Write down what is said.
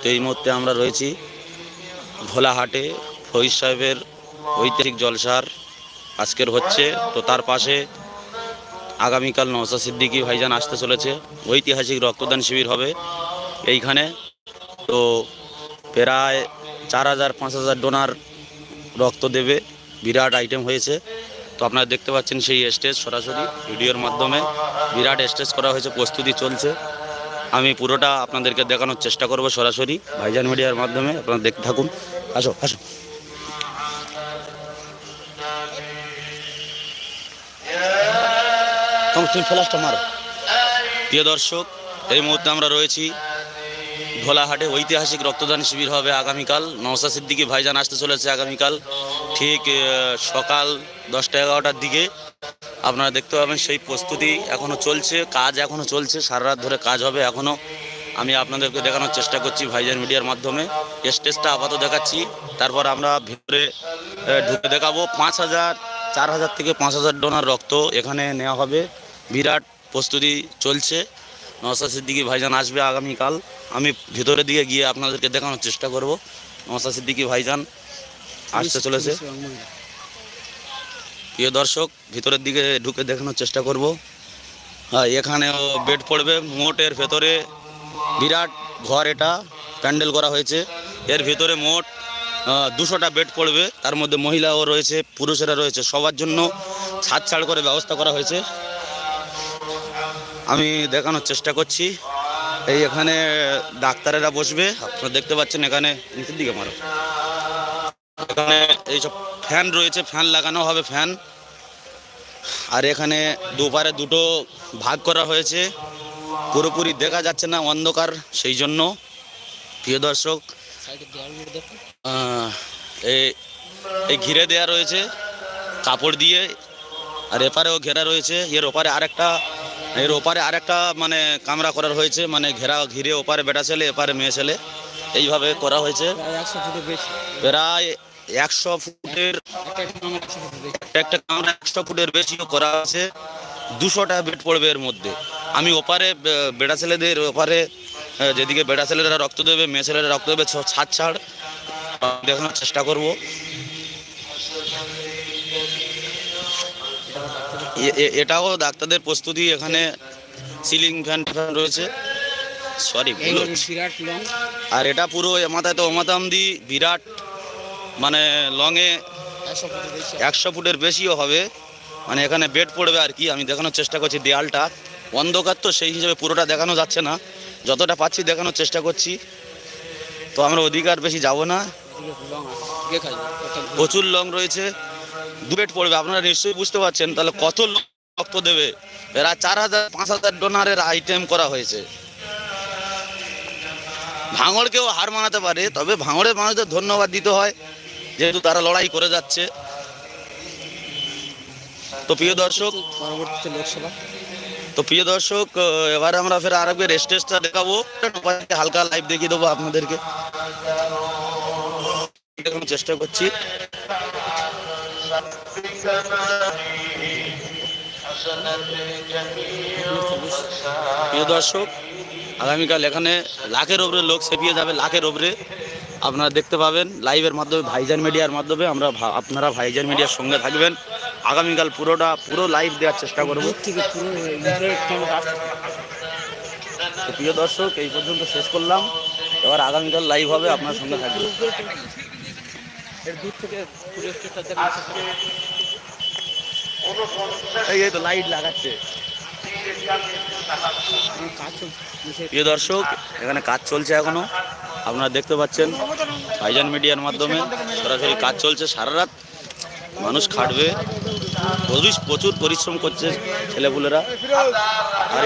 তো এই মুহূর্তে আমরা রয়েছি ভোলাহাটে ফরিদ সাহেবের ঐতিহাসিক জলসার। আজকের হচ্ছে, তো তার পাশে আগামীকাল নওসা সিদ্দিকী ভাইজান আসতে চলেছে। ঐতিহাসিক রক্তদান শিবির হবে এইখানে। তো প্রায় চার হাজার, পাঁচ হাজার ডোনার রক্ত দেবে। বিরাট আইটেম হয়েছে। তো আপনারা দেখতে পাচ্ছেন সেই স্টেজ সরাসরি ভিডিওর মাধ্যমে। বিরাট স্টেজ করা হয়েছে, প্রস্তুতি চলছে। আমি পুরোটা আপনাদেরকে দেখানোর চেষ্টা করব সরাসরি ভাইজান মিডিয়ার মাধ্যমে, আপনারা দেখতে থাকুন। আসো আসো। তুমি ফ্ল্যাশটা মারো। প্রিয় দর্শক, এই মুহূর্তে আমরা রয়েছি ভোলাহাটে। ঐতিহাসিক রক্তদান শিবির হবে আগামীকাল। নওসা সিদ্দিকী ভাইজান আসতে চলেছে আগামীকাল। ঠিক সকাল দশটা এগারোটার দিকে। আপনারা দেখতে পাবেন সেই প্রস্তুতি এখনও চলছে, কাজ এখনও চলছে সারা রাত ধরে কাজ হবে এখনও আমি আপনাদেরকে দেখানোর চেষ্টা করছি ভাইজান মিডিয়ার মাধ্যমে। স্টেজটা আপাতত দেখাচ্ছি, তারপর আমরা ভিতরে ঢুকে দেখাবো। পাঁচ হাজার, চার হাজার থেকে পাঁচ হাজার ডোনার রক্ত এখানে নেওয়া হবে। বিরাট প্রস্তুতি চলছে। নওসা সিদ্দিকী ভাইজান আসবে আগামীকাল। আমি ভিতরের দিকে গিয়ে আপনাদেরকে দেখানোর চেষ্টা করব। নওসা সিদ্দিকী ভাইজান আসতে চলেছে। প্রিয় দর্শক, ভিতরের দিকে ঢুকে দেখানোর চেষ্টা করব। হ্যাঁ এখানেও বেড পড়বে মোট এর ভেতরে বিরাট ঘর এটা, প্যান্ডেল করা হয়েছে। এর ভেতরে মোট দুশোটা বেড পড়বে, তার মধ্যে মহিলাও রয়েছে, পুরুষেরা রয়েছে। সবার জন্য ছাদ ছাড় করে ব্যবস্থা করা হয়েছে। আমি দেখানোর চেষ্টা করছি। এই এখানে ডাক্তারেরা বসবে, আপনারা দেখতে পাচ্ছেন এখানে নিচের দিকে মারো। এখানে এইসব ফ্যান রয়েছে, ফ্যান লাগানো হবে ফ্যান। আর এখানে দুপারে দুটো ভাগ করা হয়েছে। পুরোপুরি দেখা যাচ্ছে না অন্ধকার, সেই জন্য। প্রিয় দর্শক এই ঘিরে দেয়া রয়েছে কাপড় দিয়ে। আর এপারেও ঘেরা রয়েছে। এর ওপারে আরেকটা, এর ওপারে আরেকটা মানে কামরা করার হয়েছে। মানে ঘেরা, ঘিরে ওপারে বেটা ছেলে, এপারে মেয়ে ছেলে। এইভাবে করা হয়েছে। প্রায় একশো ফুটের একটা কামরা একশো ফুটের বেশিও করা আছে। দুশোটা বেড পড়বে এর মধ্যে। আমি ওপারে বেড়া ছেলেদের ওপারে যেদিকে বেটা ছেলেরা রক্ত দেবে মেয়ে ছেলেরা রক্ত দেবে ছাড়। ছাড় দেখানোর চেষ্টা করব। এটাও ডাক্তারদের প্রস্তুতি। এখানে সিলিং ফ্যান ফ্যান রয়েছে। সরি। বিরাট লং আর এটা পুরো মাথায় তো ওমাতামদি বিরাট মানে লংয়ে একশো ফুটের বেশিও হবে। মানে এখানে বেড পড়বে আর কি আমি দেখানোর চেষ্টা করছি দেয়ালটা। অন্ধকার তো সেই হিসেবে পুরোটা দেখানো যাচ্ছে না। যতটা পাচ্ছি দেখানোর চেষ্টা করছি। তো আমরা অধিকার বেশি যাব না। প্রচুর লং রয়েছে। দু বেড পড়বে আপনারা নিশ্চয়ই বুঝতে পারছেন। তাহলে কত রক্ত দেবে? এরা চার হাজার পাঁচ হাজার ডোনারের আইটেম করা হয়েছে। ভাঙড়কেও হার মানাতে পারে, তবে ভাঙড়ের মানুষদের ধন্যবাদ দিতে হয়, যেহেতু তারা লড়াই করে যাচ্ছে। তো প্রিয় দর্শক পরবর্তীতে লোকসভা তো প্রিয় দর্শক, এবারে আমরা ফের আরবকে স্টেজটা দেখাবো। হালকা লাইভ দেখিয়ে দেবো আপনাদেরকে। চেষ্টা করছি। প্রিয় দর্শক আগামীকাল এখানে লাখের ওপরে লোক সেপিয়ে যাবে, লাখের ওপরে। আপনারা দেখতে পাবেন, লাইভের মাধ্যমে, ভাইজান মিডিয়ার মাধ্যমে আমরা আপনারা ভাইজান মিডিয়ার সঙ্গে থাকবেন। আগামীকাল পুরোটা, পুরো লাইভ দেওয়ার চেষ্টা করব। প্রিয় দর্শক, এই পর্যন্ত শেষ করলাম। এবার আগামীকাল লাইভ হবে, আপনার সঙ্গে থাকবে। এই তো লাইট লাগাচ্ছে আমার কাজ চলছে নিচে প্রিয় দর্শক, এখানে কাজ চলছে এখনও। আপনারা দেখতে পাচ্ছেন ভাইজান মিডিয়ার মাধ্যমে সরাসরি কাজ চলছে সারা রাত। মানুষ খাটবে। প্রচুর প্রচুর পরিশ্রম করছে ছেলেপুলেরা। আর